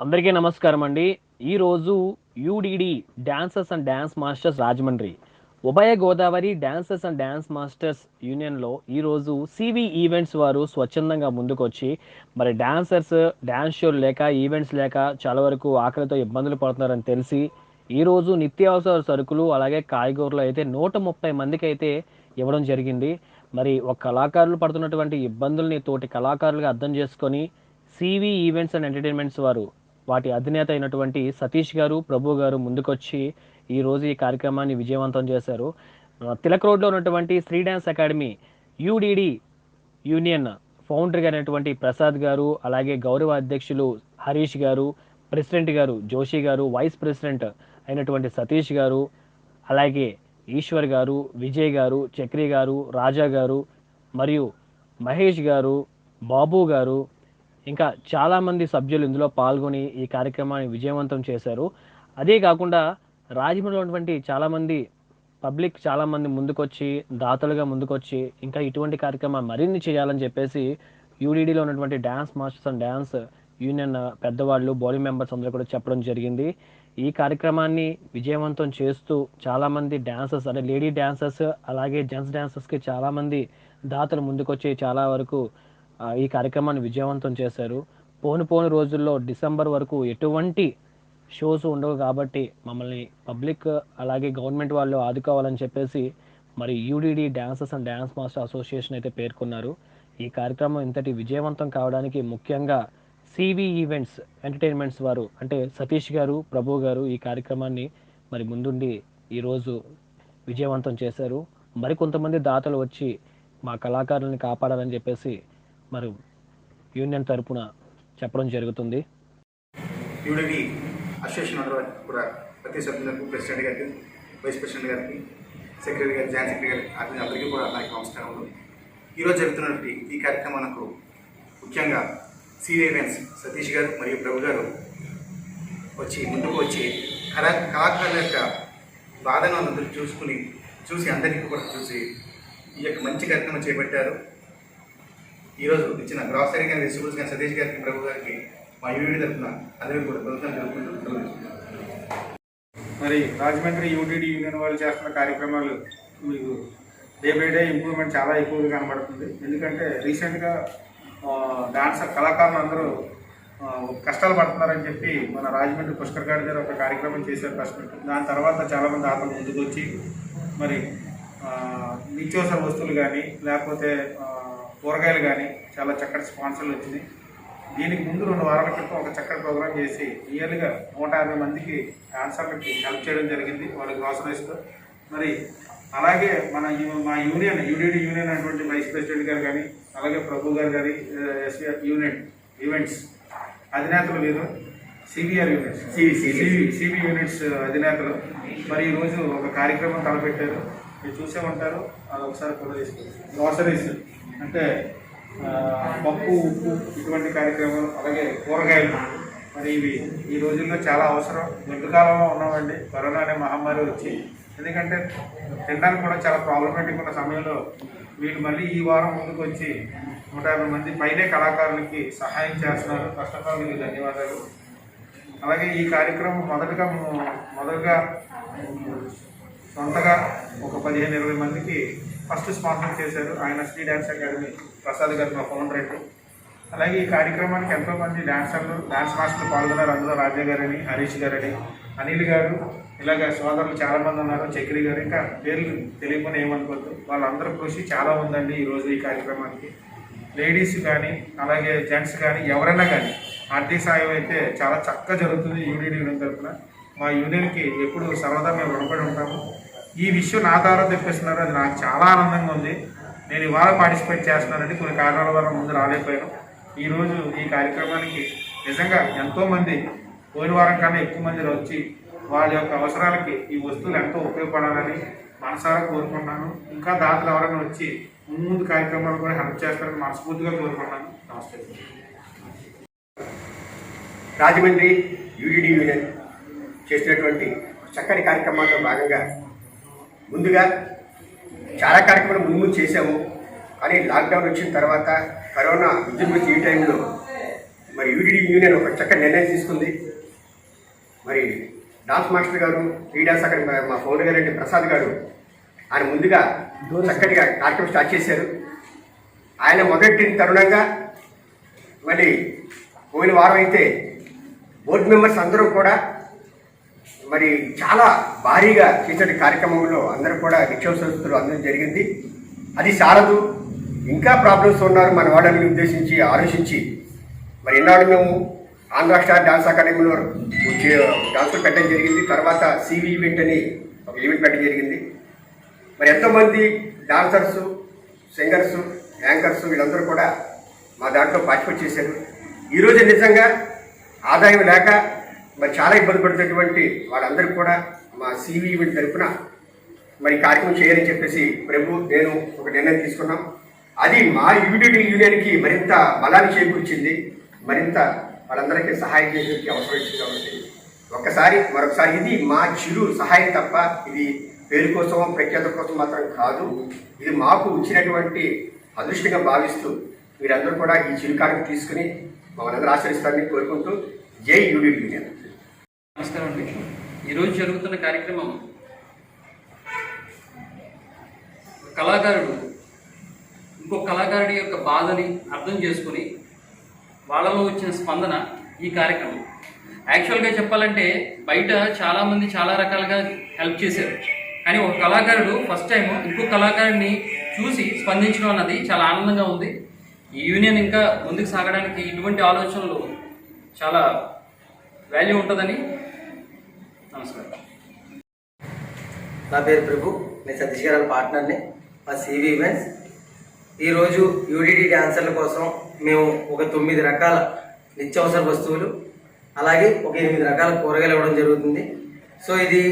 అందరికీ నమస్కారం అండి. ఈరోజు UDD dancers and dance masters Rajahmundry. ఉభయ Godavari dancers and dance masters యూనియన్లో ఈరోజు సివి ఈవెంట్స్ వారు స్వచ్ఛందంగా ముందుకొచ్చి మరి డాన్సర్స్ డ్యాన్స్ షోలు లేక ఈవెంట్స్ లేక చాలా వరకు ఆకలితో ఇబ్బందులు పడుతున్నారని తెలిసి ఈరోజు నిత్యావసర సరుకులు అలాగే కాయగూరలు అయితే నూట ముప్పై మందికి అయితే ఇవ్వడం జరిగింది. మరి ఒక కళాకారులు పడుతున్నటువంటి ఇబ్బందుల్ని తోటి కళాకారులుగా అర్థం చేసుకొని సివి ఈవెంట్స్ అండ్ ఎంటర్టైన్మెంట్స్ వారు వాటి అధినేత అయినటువంటి సతీష్ గారు ప్రభు గారు ముందుకొచ్చి ఈ రోజు ఈ కార్యక్రమాన్ని విజయవంతం చేశారు. తిలక్ రోడ్లో ఉన్నటువంటి Sri dance academy UDD union founder అయినటువంటి ప్రసాద్ గారు అలాగే గౌరవ అధ్యక్షులు హరీష్ గారు ప్రెసిడెంట్ గారు జోషి గారు వైస్ ప్రెసిడెంట్ అయినటువంటి సతీష్ గారు అలాగే ఈశ్వర్ గారు విజయ్ గారు చక్రి గారు రాజా గారు మరియు మహేష్ గారు బాబు గారు ఇంకా చాలామంది సభ్యులు ఇందులో పాల్గొని ఈ కార్యక్రమాన్ని విజయవంతం చేశారు. అదే కాకుండా రాజమండ్రిలో ఉన్నటువంటి చాలామంది పబ్లిక్ చాలామంది ముందుకొచ్చి దాతలుగా ముందుకొచ్చి ఇంకా ఇటువంటి కార్యక్రమాలు మరిన్ని చేయాలని చెప్పేసి యూడీడీలో ఉన్నటువంటి dance masters and dance union పెద్దవాళ్ళు బాడీ మెంబర్స్ అందరూ కూడా చెప్పడం జరిగింది. ఈ కార్యక్రమాన్ని విజయవంతం చేస్తూ చాలామంది డ్యాన్సర్స్ అంటే లేడీ డ్యాన్సర్స్ అలాగే జెంట్స్ డ్యాన్సర్స్కి చాలామంది దాతలు ముందుకొచ్చి చాలా వరకు ఈ కార్యక్రమాన్ని విజయవంతం చేశారు. పోను పోను రోజుల్లో డిసెంబర్ వరకు ఎటువంటి షోస్ ఉండవు కాబట్టి మమ్మల్ని పబ్లిక్ అలాగే గవర్నమెంట్ వాళ్ళు ఆదుకోవాలని చెప్పేసి మరి UDD dancers and dance master association అయితే పేర్కొన్నారు. ఈ కార్యక్రమం ఇంతటి విజయవంతం కావడానికి ముఖ్యంగా సివి ఈవెంట్స్ ఎంటర్టైన్మెంట్స్ వారు అంటే సతీష్ గారు ప్రభు గారు ఈ కార్యక్రమాన్ని మరి ముందుండి ఈరోజు విజయవంతం చేశారు. మరికొంతమంది దాతలు వచ్చి మా కళాకారుల్ని కాపాడాలని చెప్పేసి మరి యూనియన్ తరపున చెప్పడం జరుగుతుంది. యూడిడి అసోసియేషన్ అందరూ కూడా ప్రతి సభ్యులకు ప్రెసిడెంట్ గారికి వైస్ ప్రెసిడెంట్ గారికి సెక్రటరీ గారి జాయింట్ సెక్రటరీ అతని అందరికీ కూడా నాకు నమస్కారములు ఈరోజు జరుగుతున్నటువంటి ఈ కార్యక్రమానికి ముఖ్యంగా సివేవెన్స్ సతీష్ గారు మరియు ప్రభు గారు వచ్చి ముందుకు వచ్చి కళా కళాకారుల యొక్క బాధను అందరూ చూసుకుని చూసి అందరికీ కూడా చూసి ఈ యొక్క మంచి కార్యక్రమం చేపట్టారు. ఈరోజు ఇచ్చిన గ్రాసరీ కానీ వెజిటబుల్స్ కానీ సతీష్ గారికి ప్రభు గారికి మా యూనిట్ తరఫున అదే కూడా ప్రభుత్వం జరుపుకుంటూ మరి రాజమండ్రి యూటీడీ యూనియన్ వాళ్ళు చేస్తున్న కార్యక్రమాలు మీకు డే బై డే ఇంప్రూవ్మెంట్ చాలా ఎక్కువగా కనబడుతుంది. ఎందుకంటే రీసెంట్గా డాన్సర్ కళాకారులు అందరూ కష్టాలు పడుతున్నారని చెప్పి మన రాజమండ్రి పుష్కర్ గారి గారు ఒక కార్యక్రమం చేశారు ఫస్ట్ దాని తర్వాత చాలామంది ఆత్మ ముందుకు వచ్చి మరి నిత్యవసర నిత్యావసర వస్తువులు కానీ లేకపోతే కూరగాయలు కానీ చాలా చక్కటి స్పాన్సర్లు వచ్చినాయి. దీనికి ముందు రెండు వారాల క్రితం ఒక చక్కటి ప్రోగ్రామ్ చేసి ఇయర్లీగా నూట యాభై మందికి ఆన్సర్లకి హెల్ప్ చేయడం జరిగింది వాళ్ళ గ్రాసరీస్తో. మరి అలాగే మన మా యూనియన్ యూడిడి యూనియన్ అటువంటి వైస్ ప్రెసిడెంట్ గారు కానీ అలాగే ప్రభు గారు గారి ఎస్విఆర్ యూనిట్ ఈవెంట్స్ అధినేతలు వీరు CBR units CB CB. Units అధినేతలు. మరి ఈరోజు ఒక కార్యక్రమం తలపెట్టారు. మీరు చూసే ఉంటారు అది ఒకసారి ఫోటో తీసుకోవచ్చు గ్రాసరీస్ అంటే పప్పు ఉప్పు ఇటువంటి కార్యక్రమాలు అలాగే కూరగాయలు మరి ఇవి ఈ రోజుల్లో చాలా అవసరం. ముందు కాలంలో ఉన్నామండి కరోనా అనే మహమ్మారి వచ్చి ఎందుకంటే తినడానికి కూడా చాలా ప్రాబ్లమేటిక్ ఉన్న సమయంలో వీళ్ళు మళ్ళీ ఈ వారం ముందుకు వచ్చి నూట యాభై మంది పైనే కళాకారులకి సహాయం చేస్తున్నారు. కష్టపడి మీకు ధన్యవాదాలు. అలాగే ఈ కార్యక్రమం మొదటగా మొదటగా సొంతగా ఒక పదిహేను ఇరవై మందికి ఫస్ట్ స్పాన్సర్ చేశారు ఆయన శ్రీ డ్యాన్స్ అకాడమీ ప్రసాద్ గారు మా ఫోన్ అయితే అలాగే ఈ కార్యక్రమానికి ఎంతోమంది డాన్సర్లు డాన్స్ మాస్టర్లు పాల్గొన్నారు. అందులో రాజా గారని హరీష్ గారని అనిల్ గారు ఇలాగ సోదరులు చాలామంది ఉన్నారు చక్రి గారు. ఇంకా పేర్లు తెలియకుండా ఏమనుకోవద్దు. వాళ్ళందరూ కృషి చాలా ఉందండి ఈరోజు ఈ కార్యక్రమానికి. లేడీస్ కానీ అలాగే జెంట్స్ కానీ ఎవరైనా కానీ ఆర్థిక సాయం అయితే చాలా చక్కగా జరుగుతుంది యూనియన్ యూనియన్ తరఫున. మా యూనియన్కి ఎప్పుడు సర్వదా మేము రుణపడి ఉంటాము. ఈ విషయం నా ద్వారా తెప్పిస్తున్నారు అది నాకు చాలా ఆనందంగా ఉంది. నేను ఇవాళ పార్టిసిపేట్ చేస్తున్నానండి. కొన్ని కారణాల వల్ల ముందు రాలేకపోయాను. ఈరోజు ఈ కార్యక్రమానికి నిజంగా ఎంతోమంది పోయిన వారం కన్నా ఎక్కువ మంది వచ్చి వాళ్ళ యొక్క అవసరాలకి ఈ వస్తువులు ఎంతో ఉపయోగపడాలని మనసారా కోరుకుంటున్నాను. ఇంకా దాతలు ఎవరైనా వచ్చి ముందు కార్యక్రమాలు కూడా హెల్ప్ చేస్తారని మనస్ఫూర్తిగా కోరుకుంటున్నాను. నమస్తే. రాజమండ్రి యూడిడి యూనియన్ చేసినటువంటి చక్కని కార్యక్రమాల్లో భాగంగా ముందుగా చాలా కార్యక్రమాలు ముందు ముందు చేసాము కానీ లాక్డౌన్ వచ్చిన తర్వాత కరోనా విజృంభించి ఈ టైంలో మరి యూటీడీ యూనియన్ ఒక చక్కటి నిర్ణయం తీసుకుంది. మరి డాన్స్ మాస్టర్ గారు క్రీడా డాన్స్ అక్కడ మా ఫౌండర్ గారు అంటే ప్రసాద్ గారు ఆయన ముందుగా చక్కటిగా కార్యక్రమం స్టార్ట్ చేశారు. ఆయన మొదటి తరుణంగా మళ్ళీ పోయిన వారం అయితే బోర్డు మెంబర్స్ అందరూ కూడా మరి చాలా భారీగా చేసే కార్యక్రమంలో అందరూ కూడా నిత్యావసరస్తులు అందరూ జరిగింది. అది సారదు. ఇంకా ప్రాబ్లమ్స్ ఉన్నారు మన వాళ్ళని ఉద్దేశించి ఆలోచించి. మరి ఈనాడు మేము ఆంధ్ర స్టార్ డాన్స్ అకాడమీలో డాన్సులు పెట్టడం జరిగింది. తర్వాత సివి ఈవెంట్ అని ఒక ఈవెంట్ పెట్టడం జరిగింది. మరి ఎంతోమంది డాన్సర్స్ సింగర్స్ యాంకర్స్ వీళ్ళందరూ కూడా మా దాంట్లో పార్టిసిపేట్ చేశారు. ఈరోజు నిజంగా ఆదాయం లేక మరి చాలా ఇబ్బంది పడుతున్నటువంటి వాళ్ళందరికీ కూడా మా సివి ఈవెంట్ తరఫున మరి కార్యక్రమం చేయాలని చెప్పేసి ప్రభు నేను ఒక నిర్ణయం తీసుకున్నాం. అది మా యూడిడి యూనియన్కి మరింత బలాన్ని చేకూర్చింది. మరింత వాళ్ళందరికీ సహాయం చేయడానికి అవసరం వచ్చింది కాబట్టి ఒక్కసారి మరొకసారి ఇది మా చిరు సహాయం తప్ప ఇది పేరు కోసం ప్రఖ్యాత కోసం మాత్రం కాదు. ఇది మాకు వచ్చినటువంటి అదృష్టంగా భావిస్తూ మీరందరూ కూడా ఈ చిరు కార్యక్రమం తీసుకుని మమ్మల్ని అందరూ ఆశ్రయిస్తారని కోరుకుంటూ జై యూడిడి యూనియన్. నమస్కారం అండి. ఈరోజు జరుగుతున్న కార్యక్రమం కళాకారుడు ఇంకో కళాకారుడి యొక్క బాధని అర్థం చేసుకుని వాళ్ళలో వచ్చిన స్పందన ఈ కార్యక్రమం. యాక్చువల్గా చెప్పాలంటే బయట చాలామంది చాలా రకాలుగా హెల్ప్ చేశారు. కానీ ఒక కళాకారుడు ఫస్ట్ టైం ఇంకో కళాకారుడిని చూసి స్పందించడం అన్నది చాలా ఆనందంగా ఉంది. ఈ యూనియన్ ఇంకా ముందుకు సాగడానికి ఇటువంటి ఆలోచనలు చాలా వాల్యూ ఉంటుందని నమస్కారం. నా పేరు ప్రభు. నేను సతీష్ గారి పార్ట్నర్ని. మా సివి ఈవెంట్స్ ఈరోజు యూడిడి డ్యాన్సర్ల కోసం మేము ఒక తొమ్మిది రకాల నిత్యావసర వస్తువులు అలాగే ఒక ఎనిమిది రకాల కూరగాయలు ఇవ్వడం జరుగుతుంది. సో ఇది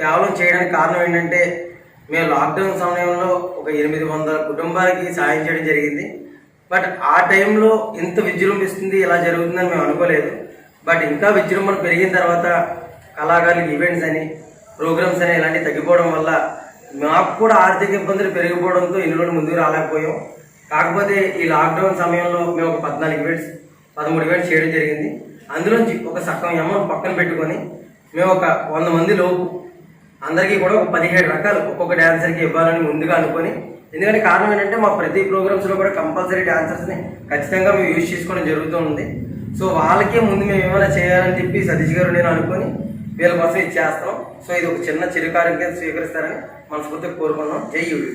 కేవలం చేయడానికి కారణం ఏంటంటే మేము లాక్డౌన్ సమయంలో ఒక ఎనిమిది వందల కుటుంబాలకి సాయం చేయడం జరిగింది. బట్ ఆ టైంలో ఇంత విజృంభిస్తుంది ఇలా జరుగుతుందని మేము అనుకోలేదు. బట్ ఇంకా విజృంభణ పెరిగిన తర్వాత కళాకారులకు ఈవెంట్స్ అని ప్రోగ్రామ్స్ అని ఇలాంటివి తగ్గిపోవడం వల్ల మాకు కూడా ఆర్థిక ఇబ్బందులు పెరిగిపోవడంతో ఇన్ని రోజులు ముందుకు రాలేకపోయాం. కాకపోతే ఈ లాక్డౌన్ సమయంలో మేము ఒక పద్నాలుగు ఈవెంట్స్ పదమూడు ఈవెంట్స్ చేయడం జరిగింది. అందులోంచి ఒక సగం అమౌంట్ పక్కన పెట్టుకొని మేము ఒక వంద మంది లోపు అందరికీ కూడా ఒక పదిహేడు రకాలు ఒక్కొక్క డాన్సర్కి ఇవ్వాలని ముందుగా అనుకొని ఎందుకంటే కారణం ఏంటంటే మా ప్రతి ప్రోగ్రామ్స్లో కూడా కంపల్సరీ డాన్సర్స్ని ఖచ్చితంగా మేము యూజ్ చేసుకోవడం జరుగుతూ ఉంది. సో వాళ్ళకే ముందు మేము ఏమైనా చేయాలని చెప్పి సతీష్ గారు నేను అనుకొని వీళ్ళ కోసం ఇచ్చేస్తాం సో ఇది ఒక చిన్న చిరు కింద స్వీకరిస్తారని మనస్ఫూర్తిగా కోరుకున్నాం జై యూడి